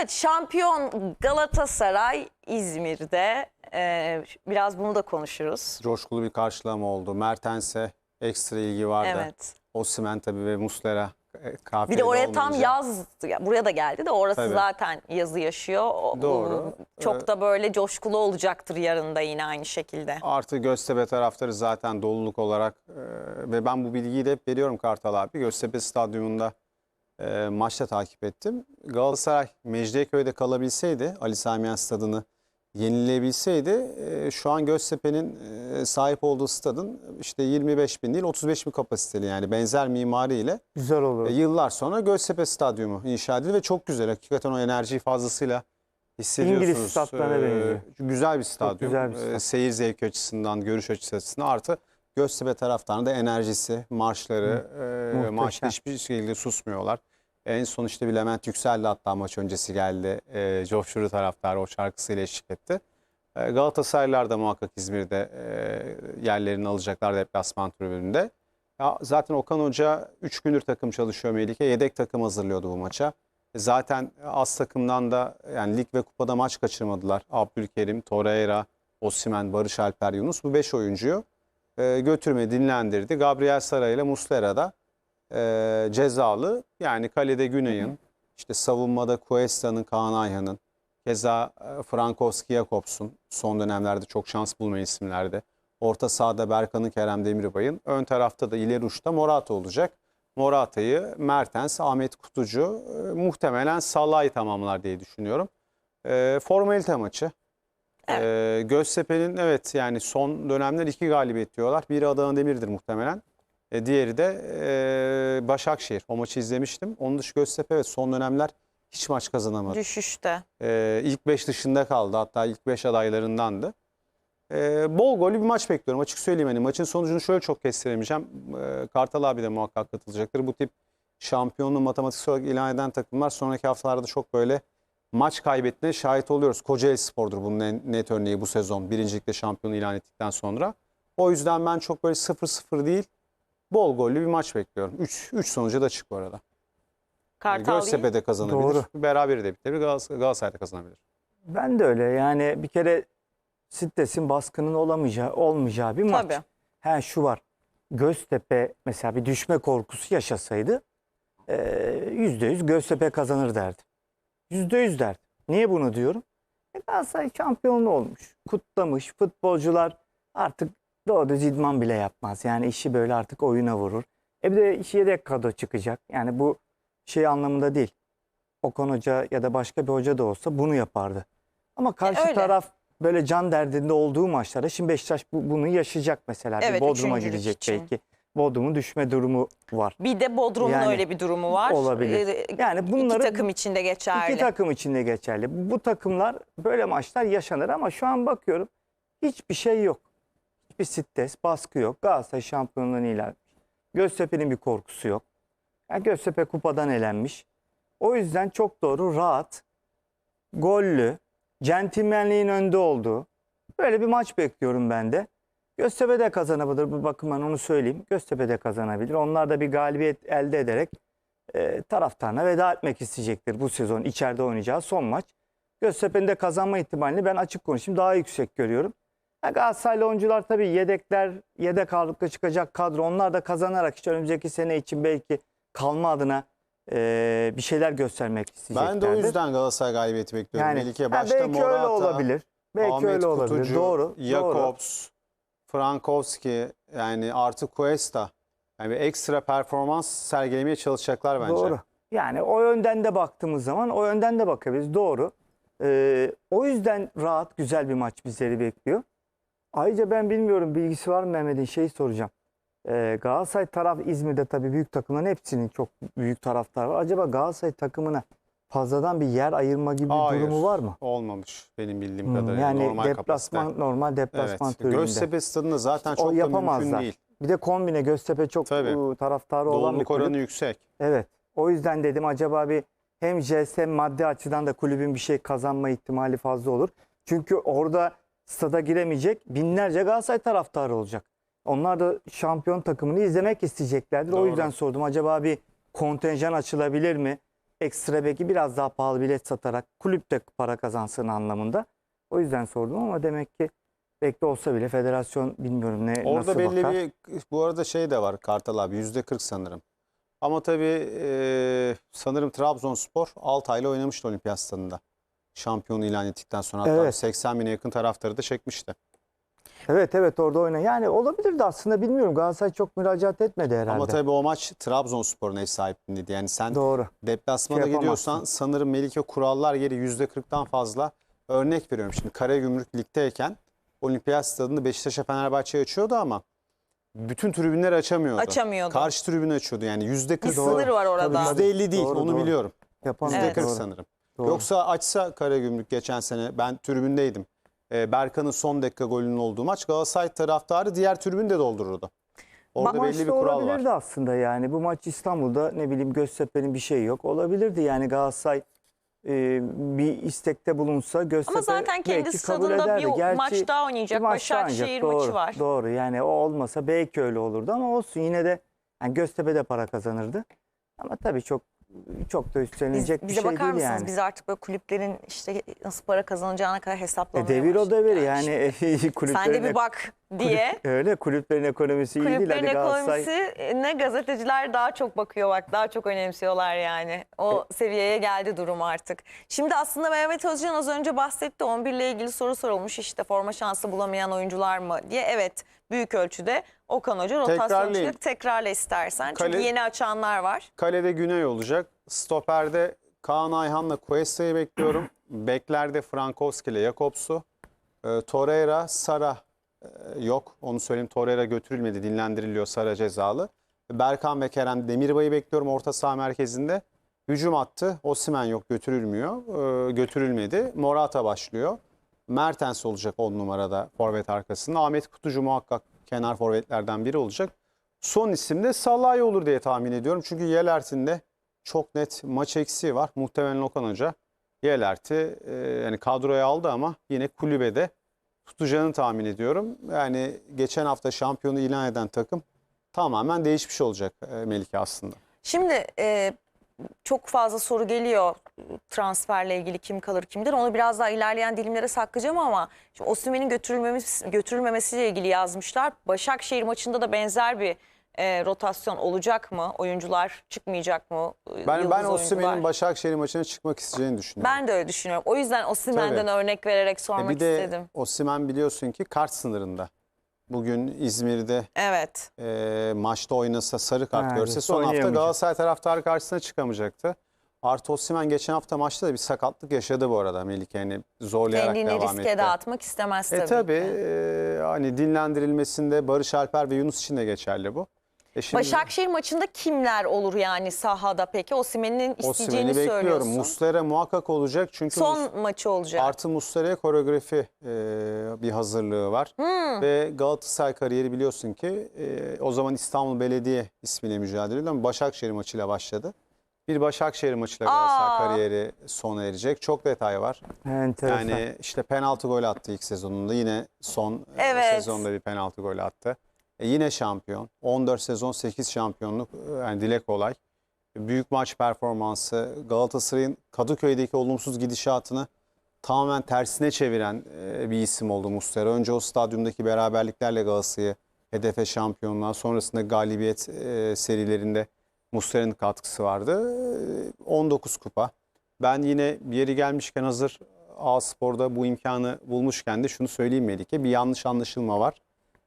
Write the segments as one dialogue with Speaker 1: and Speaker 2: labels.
Speaker 1: Evet şampiyon Galatasaray İzmir'de Ee, biraz bunu da konuşuruz.
Speaker 2: Coşkulu bir karşılama oldu. Mertens'e ekstra ilgi vardı.
Speaker 1: Evet.
Speaker 2: Osimhen tabii ve Muslera e,
Speaker 1: Bir
Speaker 2: kafiyede
Speaker 1: de oraya tam
Speaker 2: olmayınca-
Speaker 1: yaz buraya da geldi de orası
Speaker 2: Tabii.
Speaker 1: zaten yazı yaşıyor. O-
Speaker 2: Doğru.
Speaker 1: Çok
Speaker 2: Ee,
Speaker 1: da böyle coşkulu olacaktır yarın da yine aynı şekilde.
Speaker 2: Artı Göztepe taraftarı zaten doluluk olarak e, ve ben bu bilgiyi de hep veriyorum Kartal abi. Göztepe stadyumunda e, maçta takip ettim. Galatasaray Mecidiyeköy'de kalabilseydi Ali Sami Yen stadını yenileyebilseydi e, şu an Göztepe'nin e, sahip olduğu stadın işte 25 bin değil 35 bin kapasiteli yani benzer mimariyle
Speaker 3: Güzel olur.
Speaker 2: E, Yıllar sonra Göztepe Stadyumu inşa edildi ve çok güzel. Hakikaten o enerjiyi fazlasıyla hissediyorsunuz.
Speaker 3: İngiliz statlarına
Speaker 2: Ee,
Speaker 3: benziyor.
Speaker 2: Güzel bir stadyum.
Speaker 3: güzel bir
Speaker 2: Ee,
Speaker 3: stat.
Speaker 2: Seyir zevki açısından, görüş açısından artı Göztepe taraftarının da enerjisi, marşları, e,
Speaker 3: Muhteşem.
Speaker 2: maçta hiçbir şekilde susmuyorlar. En son işte bir Levent Yüksel'de hatta maç öncesi geldi. E, coşturu taraftar o şarkısıyla eşlik etti. E, Galatasaraylılar da muhakkak İzmir'de e, yerlerini alacaklar deplasman tribününde. Ya zaten Okan Hoca 3 gündür takım çalışıyor Melike. Yedek takım hazırlıyordu bu maça. E, Zaten az takımdan da yani lig ve kupada maç kaçırmadılar. Abdülkerim, Torreira, Osimhen, Barış Alper, Yunus bu 5 oyuncuyu e, götürme dinlendirdi. Gabriel Sara ile Muslera da e, cezalı. Yani kalede Güney'in, işte savunmada Cuesta'nın, Kaan Ayhan'ın, keza e, Frankowski Jakobs'un son dönemlerde çok şans bulmayan isimlerdi. Orta sahada Berkan'ın, Kerem Demirbay'ın. Ön tarafta da ileri uçta Morata olacak. Morata'yı Mertens, Ahmet Kutucu e, muhtemelen Salah'ı tamamlar diye düşünüyorum. E, formalite maçı. E, Göztepe'nin evet yani son dönemler iki galibiyet diyorlar. Biri Adana Demir'dir muhtemelen. E, diğeri de e, Başakşehir. O maçı izlemiştim. Onun dışı Göztepe evet son dönemler hiç maç kazanamadı.
Speaker 1: Düşüşte.
Speaker 2: E, ilk 5 dışında kaldı. Hatta ilk 5 adaylarındandı. E, bol gollü bir maç bekliyorum. Açık söyleyeyim hani maçın sonucunu şöyle çok kestiremeyeceğim. E, Kartal abi de muhakkak katılacaktır. Bu tip şampiyonluğu matematiksel olarak ilan eden takımlar sonraki haftalarda çok böyle maç kaybettiğine şahit oluyoruz. Kocaeli Spor'dur bunun en net örneği bu sezon. Birincilikte şampiyonu ilan ettikten sonra. O yüzden ben çok böyle 0-0 değil bol gollü bir maç bekliyorum. 3 3 sonucu da açık bu arada.
Speaker 1: Kartal.
Speaker 2: Göztepe de kazanabilir.
Speaker 3: Doğru.
Speaker 2: Berabere de bitebilir. Galatasaray da kazanabilir.
Speaker 3: Ben de öyle yani bir kere stresin baskının olamayacağı olmayacağı bir maç.
Speaker 1: Tabii.
Speaker 3: He şu var. Göztepe mesela bir düşme korkusu yaşasaydı eee, yüzde yüz Göztepe kazanır derdi. Yüzde yüz derdi. Niye bunu diyorum? E Galatasaray şampiyonluğu olmuş. Kutlamış. Futbolcular artık doğru düz idman bile yapmaz. Yani işi böyle artık oyuna vurur. E bir de işi yedek kadro çıkacak. Yani bu şey anlamında değil. Okan Hoca ya da başka bir hoca da olsa bunu yapardı. Ama karşı
Speaker 1: öyle.
Speaker 3: taraf böyle can derdinde olduğu maçlarda şimdi Beşiktaş bu, bunu yaşayacak mesela.
Speaker 1: Evet,
Speaker 3: bir Bodrum'a gidecek
Speaker 1: için.
Speaker 3: belki. Bodrum'un düşme durumu var.
Speaker 1: Bir de Bodrum'un
Speaker 3: Yani
Speaker 1: öyle bir durumu var.
Speaker 3: olabilir.
Speaker 1: Ee,
Speaker 3: Yani bunları
Speaker 1: İki takım içinde geçerli.
Speaker 3: İki takım için de geçerli. Bu takımlar böyle maçlar yaşanır ama şu an bakıyorum hiçbir şey yok. Hiçbir stres, baskı yok. Galatasaray şampiyonluğunu ilan etmiş. Göztepe'nin bir korkusu yok. Yani Göztepe kupadan elenmiş. O yüzden çok doğru, rahat, gollü, centilmenliğin önde olduğu böyle bir maç bekliyorum ben de. Göztepe de kazanabilir bu bakımdan onu söyleyeyim. Göztepe de kazanabilir. Onlar da bir galibiyet elde ederek e, taraftarına veda etmek isteyecektir bu sezon içeride oynayacağı son maç. Göztepe'nin de kazanma ihtimalini ben açık konuşayım daha yüksek görüyorum. Galatasaraylı oyuncular tabii yedekler, yedek ağırlıkta çıkacak kadro. Onlar da kazanarak işte önümüzdeki sene için belki kalma adına e, bir şeyler göstermek isteyeceklerdir.
Speaker 2: Ben de o yüzden Galatasaray galibiyeti bekliyorum.
Speaker 3: yani,
Speaker 2: Melike başta
Speaker 3: belki
Speaker 2: Morata,
Speaker 3: öyle olabilir. Belki
Speaker 2: Ahmet
Speaker 3: öyle olabilir.
Speaker 2: Kutucu,
Speaker 3: doğru.
Speaker 2: Jakobs, Frankowski yani artı Cuesta. Yani bir ekstra performans sergilemeye çalışacaklar bence.
Speaker 3: Doğru. Yani o yönden de baktığımız zaman o yönden de bakabiliriz. Doğru. Ee, o yüzden rahat, güzel bir maç bizleri bekliyor. Ayrıca ben bilmiyorum bilgisi var mı Mehmet'in şeyi soracağım. Ee, Galatasaray taraf İzmir'de tabii büyük takımların hepsinin çok büyük taraftar var. Acaba Galatasaray takımına fazladan bir yer ayırma gibi bir
Speaker 2: Hayır.
Speaker 3: durumu var mı?
Speaker 2: Olmamış benim bildiğim
Speaker 3: Hmm,
Speaker 2: kadarıyla.
Speaker 3: yani
Speaker 2: normal
Speaker 3: deplasman
Speaker 2: kapasite.
Speaker 3: normal deplasman
Speaker 2: Evet.
Speaker 3: türünde.
Speaker 2: Göztepe stadında zaten
Speaker 3: O
Speaker 2: çok da mümkün değil.
Speaker 3: Bir de kombine Göztepe çok
Speaker 2: Tabii.
Speaker 3: e, taraftarı olan bir
Speaker 2: Doğumluk
Speaker 3: kulüp.
Speaker 2: oranı yüksek.
Speaker 3: Evet. O yüzden dedim acaba bir hem JS hem maddi açıdan da kulübün bir şey kazanma ihtimali fazla olur. Çünkü orada stada giremeyecek binlerce Galatasaray taraftarı olacak. Onlar da şampiyon takımını izlemek isteyeceklerdir. O
Speaker 2: Doğru.
Speaker 3: yüzden sordum acaba bir kontenjan açılabilir mi? ekstra belki biraz daha pahalı bilet satarak kulüp de para kazansın anlamında. O yüzden sordum ama demek ki bekle olsa bile federasyon bilmiyorum ne
Speaker 2: Orada
Speaker 3: nasıl
Speaker 2: belli
Speaker 3: bakar.
Speaker 2: bir bu arada şey de var Kartal abi yüzde 40 sanırım. Ama tabii e, sanırım Trabzonspor Altay'la oynamıştı olimpiyat stadında. Şampiyonu ilan ettikten sonra hatta
Speaker 3: Evet.
Speaker 2: 80 bine yakın taraftarı da çekmişti.
Speaker 3: Evet evet orada oyna. Yani olabilirdi aslında bilmiyorum. Galatasaray çok müracaat etmedi herhalde.
Speaker 2: Ama tabii o maç Trabzonspor'un ev sahipliğindeydi. Yani sen
Speaker 3: Doğru.
Speaker 2: deplasmana
Speaker 3: Şey
Speaker 2: gidiyorsan sanırım Melike kurallar yeri yüzde 40'tan fazla. Örnek veriyorum şimdi Karagümrük Lig'deyken olimpiyat stadını Beşiktaş'a Fenerbahçe'ye açıyordu ama bütün tribünleri açamıyordu.
Speaker 1: Açamıyordu.
Speaker 2: Karşı tribünü açıyordu yani yüzde
Speaker 1: Bir
Speaker 2: 40
Speaker 1: sınır var orada.
Speaker 3: Tabii,
Speaker 2: Yüzde 50 değil
Speaker 3: Doğru,
Speaker 2: onu
Speaker 3: doğru.
Speaker 2: biliyorum.
Speaker 1: Evet.
Speaker 2: 40
Speaker 3: Doğru,
Speaker 2: sanırım.
Speaker 3: Doğru.
Speaker 2: Yoksa açsa Karagümrük geçen sene ben tribündeydim. Ee, Berkan'ın son dakika golünün olduğu maç Galatasaray taraftarı diğer tribünü de doldururdu. Orada
Speaker 3: Bu
Speaker 2: belli bir kural var.
Speaker 3: olabilirdi aslında yani. Bu maç İstanbul'da ne bileyim Göztepe'nin bir şey yok. Olabilirdi yani Galatasaray e, bir istekte bulunsa Göztepe
Speaker 1: Ama zaten kendi
Speaker 3: belki kabul
Speaker 1: stadında
Speaker 3: ederdi.
Speaker 1: bir
Speaker 3: Gerçi
Speaker 1: maç daha oynayacak.
Speaker 3: bir maç daha
Speaker 1: Başakşehir maçı
Speaker 3: Doğru,
Speaker 1: var.
Speaker 3: Doğru yani o olmasa belki öyle olurdu ama olsun yine de yani Göztepe de para kazanırdı. Ama tabii çok çok da
Speaker 1: Biz,
Speaker 3: üstlenilecek bir
Speaker 1: bize
Speaker 3: şey
Speaker 1: bakar
Speaker 3: değil
Speaker 1: mısınız?
Speaker 3: yani.
Speaker 1: Biz artık böyle kulüplerin işte nasıl para kazanacağına kadar
Speaker 3: E,
Speaker 1: hesaplamaya
Speaker 3: devir o devir
Speaker 1: yani.
Speaker 3: kulüplerin
Speaker 1: Sen de bir bak diye.
Speaker 3: öyle kulüplerin ekonomisi iyi değil.
Speaker 1: Kulüplerin
Speaker 3: Hadi Galatasaray
Speaker 1: ekonomisi ne gazeteciler daha çok bakıyor bak daha çok önemsiyorlar yani. O
Speaker 3: E-
Speaker 1: seviyeye geldi durum artık. Şimdi aslında Mehmet Özcan az önce bahsetti 11 ile ilgili soru sorulmuş işte forma şansı bulamayan oyuncular mı diye. Evet büyük ölçüde Okan Hoca rotasyon
Speaker 2: Tekrarlayayım.
Speaker 1: çıkıp tekrarla istersen. Çünkü
Speaker 2: Kale-
Speaker 1: yeni açanlar var.
Speaker 2: Kalede Güney olacak. Stoper'de Kaan Ayhan'la Cuesta'yı bekliyorum. Beklerde Frankowski ile Jakobs'u. Ee, Torreira, Sara e, yok. Onu söyleyeyim. Torreira götürülmedi. Dinlendiriliyor. Sara cezalı. Berkan ve Kerem Demirbay'ı bekliyorum orta saha merkezinde. Hücum attı. Osimen yok götürülmüyor. Ee, götürülmedi. Morata başlıyor. Mertens olacak 10 numarada forvet arkasında. Ahmet Kutucu muhakkak kenar forvetlerden biri olacak. Son isim de Salah'ı olur diye tahmin ediyorum. Çünkü Yelert'in de çok net maç eksiği var. Muhtemelen Okan Hoca Yelert'i e, yani kadroya aldı ama yine kulübede tutacağını tahmin ediyorum. Yani geçen hafta şampiyonu ilan eden takım tamamen değişmiş olacak e, Melike aslında.
Speaker 1: Şimdi e, çok fazla soru geliyor transferle ilgili kim kalır kimdir. Onu biraz daha ilerleyen dilimlere saklayacağım ama Osimhen'in götürülmemesi, götürülmemesiyle ilgili yazmışlar. Başakşehir maçında da benzer bir e, rotasyon olacak mı? Oyuncular çıkmayacak mı?
Speaker 2: Ben,
Speaker 1: Yıldız
Speaker 2: ben. Osimhen'in Başakşehir maçına çıkmak isteyeceğini düşünüyorum.
Speaker 1: Ben de öyle düşünüyorum. O yüzden Osimhen'den örnek vererek
Speaker 2: E
Speaker 1: sormak
Speaker 2: bir de
Speaker 1: istedim.
Speaker 2: Osimhen biliyorsun ki kart sınırında. Bugün İzmir'de
Speaker 1: Evet.
Speaker 2: e, maçta oynasa sarı kart
Speaker 3: Ha,
Speaker 2: görse son hafta
Speaker 3: oynayamayacak.
Speaker 2: Galatasaray taraftarı karşısına çıkamayacaktı. Artı Osimhen geçen hafta maçta da bir sakatlık yaşadı bu arada Melike. Yani zorlayarak
Speaker 1: Kendini
Speaker 2: devam
Speaker 1: riske
Speaker 2: etti.
Speaker 1: de atmak istemez tabii
Speaker 2: E tabii
Speaker 1: ki.
Speaker 2: e, hani dinlendirilmesinde Barış Alper ve Yunus için de geçerli bu. E şimdi
Speaker 1: Başakşehir maçında kimler olur yani sahada peki? Osimhen'in isteyeceğini
Speaker 2: Osimhen'i bekliyorum.
Speaker 1: söylüyorsun.
Speaker 2: Muslera muhakkak olacak çünkü Mus-
Speaker 1: Son maçı olacak.
Speaker 2: Artı Muslera'ya koreografi e, bir hazırlığı var.
Speaker 1: Hmm.
Speaker 2: Ve Galatasaray kariyeri biliyorsun ki e, o zaman İstanbul Belediye ismiyle mücadele ediyordu ama Başakşehir maçıyla başladı. Bir Başakşehir maçıyla Galatasaray
Speaker 1: Aa.
Speaker 2: kariyeri sona erecek. Çok detay var.
Speaker 3: enteresan.
Speaker 2: Yani işte penaltı gol attı ilk sezonunda. Yine son e,
Speaker 1: Evet.
Speaker 2: sezonda bir penaltı gol attı. E, yine şampiyon. 14 sezon 8 şampiyonluk. E, Yani dile kolay. Büyük maç performansı. Galatasaray'ın Kadıköy'deki olumsuz gidişatını tamamen tersine çeviren e, bir isim oldu Muslera. Önce o stadyumdaki beraberliklerle Galatasaray'ı hedefe şampiyonluğa sonrasında galibiyet e, serilerinde Muslera'nın katkısı vardı. E, 19 kupa. Ben yine bir yeri gelmişken hazır A Spor'da bu imkanı bulmuşken de şunu söyleyeyim Melike. Bir yanlış anlaşılma var.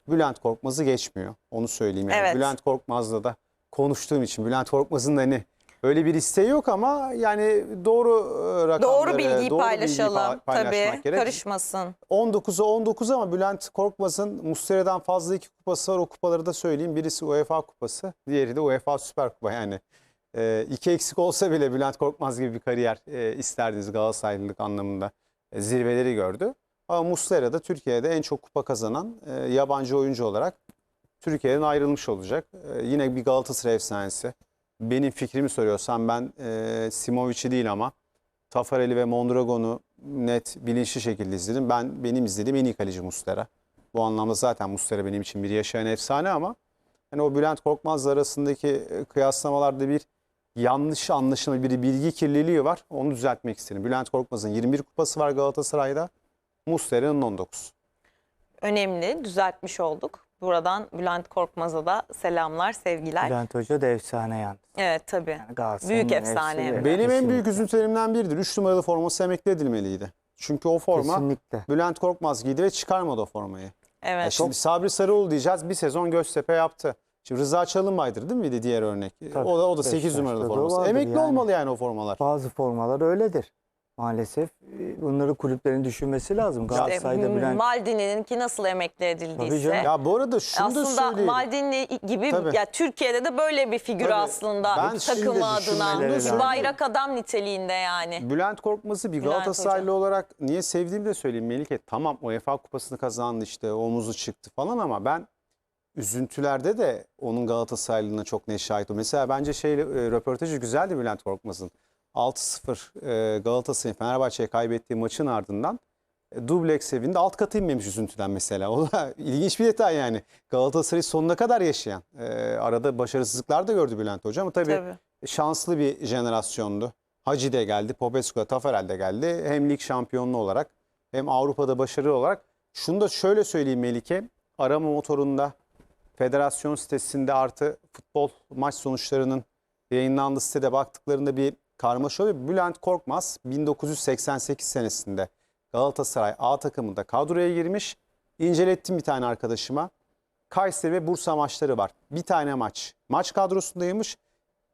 Speaker 2: Bülent Korkmaz'ı geçmiyor. Onu söyleyeyim. Yani.
Speaker 1: Evet.
Speaker 2: Bülent Korkmaz'la da konuştuğum için Bülent Korkmaz'ın hani öyle bir isteği yok ama yani doğru e, rakamları,
Speaker 1: Doğru bilgiyi
Speaker 2: doğru
Speaker 1: paylaşalım.
Speaker 2: pa- paylaşmak
Speaker 1: Tabii
Speaker 2: gerek.
Speaker 1: karışmasın.
Speaker 2: 19'a 19 ama Bülent Korkmaz'ın Muslera'dan fazla iki kupası var. O kupaları da söyleyeyim. Birisi UEFA kupası, diğeri de UEFA Süper Kupa. Yani e, iki eksik olsa bile Bülent Korkmaz gibi bir kariyer e, isterdiniz Galatasaraylılık anlamında. E, zirveleri gördü. Ama Muslera da Türkiye'de en çok kupa kazanan e, yabancı oyuncu olarak Türkiye'den ayrılmış olacak. E, yine bir Galatasaray efsanesi. Benim fikrimi soruyorsan ben e, Simovic'i değil ama Tafarel'i ve Mondragon'u net bilinçli şekilde izledim. Ben benim izlediğim en iyi kaleci Muslera. Bu anlamda zaten Muslera benim için bir yaşayan efsane ama hani o Bülent Korkmaz'la arasındaki e, kıyaslamalarda bir yanlış anlaşılma bir bilgi kirliliği var. Onu düzeltmek istedim. Bülent Korkmaz'ın 21 kupası var Galatasaray'da. Muslera'nın 19.
Speaker 1: Önemli düzeltmiş olduk. Buradan Bülent Korkmaz'a da selamlar, sevgiler.
Speaker 3: Bülent Hoca da efsane yalnız.
Speaker 1: Evet tabii.
Speaker 3: Yani Galatasaray'ın
Speaker 1: Büyük efsane.
Speaker 2: Benim en büyük üzüntülerimden biridir. 3 numaralı forması emekli edilmeliydi. Çünkü o forma
Speaker 3: Kesinlikle.
Speaker 2: Bülent Korkmaz giydi ve çıkarmadı o formayı.
Speaker 1: Evet.
Speaker 2: Ya şimdi Sabri Sarıoğlu diyeceğiz. Bir sezon Göztepe yaptı. Şimdi Rıza Çalınbay'dır değil miydi diğer örnek?
Speaker 3: Tabii.
Speaker 2: O da o da 8
Speaker 3: Beşiktaş'ta
Speaker 2: numaralı
Speaker 3: da
Speaker 2: forması.
Speaker 3: vardır
Speaker 2: Emekli
Speaker 3: yani.
Speaker 2: olmalı yani o formalar.
Speaker 3: Bazı formalar öyledir. Maalesef e, bunları kulüplerin düşünmesi lazım.
Speaker 1: İşte
Speaker 3: Galatasaray'da Bülent
Speaker 1: Maldini'ninki nasıl emekli edildiyse.
Speaker 2: Ya bu arada şunu da
Speaker 1: Aslında
Speaker 2: söyleyeyim.
Speaker 1: Maldini gibi
Speaker 2: Tabii.
Speaker 1: ya Türkiye'de de böyle bir figür
Speaker 2: Tabii.
Speaker 1: aslında
Speaker 2: Ben şimdi
Speaker 1: takımı adına.
Speaker 3: düşünmeleri
Speaker 1: Bir
Speaker 3: lazım.
Speaker 1: bayrak adam niteliğinde yani.
Speaker 2: Bülent Korkmaz'ı bir
Speaker 1: Bülent
Speaker 2: Galatasaraylı olarak niye sevdiğimi de söyleyeyim Melike. Tamam UEFA kupasını kazandı işte omuzu çıktı falan ama ben üzüntülerde de onun Galatasaraylılığına çok ne şahit oldum. Mesela bence şey röportajı güzeldi Bülent Korkmaz'ın. 6-0 e, Galatasaray'ın Fenerbahçe'ye kaybettiği maçın ardından e, dubleks evinde alt katı inmemiş üzüntüden mesela. O da ilginç bir detay yani. Galatasaray'ı sonuna kadar yaşayan. E, arada başarısızlıklar da gördü Bülent Hoca ama tabii,
Speaker 1: Tabii.
Speaker 2: şanslı bir jenerasyondu. Hacı de geldi, Popescu da, Taferel de geldi. Hem lig şampiyonluğu olarak hem Avrupa'da başarılı olarak. Şunu da şöyle söyleyeyim Melike. Arama motorunda federasyon sitesinde artı futbol maç sonuçlarının yayınlandığı sitede baktıklarında bir karmaşa oluyor. Bülent Korkmaz 1988 senesinde Galatasaray A takımında kadroya girmiş. İncelettim bir tane arkadaşıma. Kayseri ve Bursa maçları var. Bir tane maç. Maç kadrosundaymış.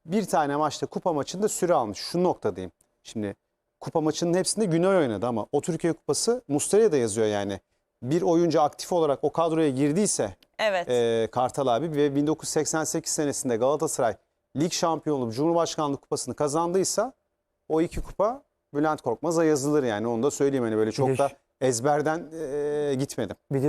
Speaker 2: Bir tane maçta kupa maçında süre almış. Şu noktadayım. Şimdi kupa maçının hepsinde Güney oynadı ama o Türkiye Kupası Muslera'ya da yazıyor yani. Bir oyuncu aktif olarak o kadroya girdiyse
Speaker 1: Evet.
Speaker 2: e, Kartal abi ve 1988 senesinde Galatasaray lig şampiyonluğu Cumhurbaşkanlığı kupasını kazandıysa o iki kupa Bülent Korkmaz'a yazılır yani onu da söyleyeyim hani böyle çok da ezberden e, gitmedim.
Speaker 3: Bir de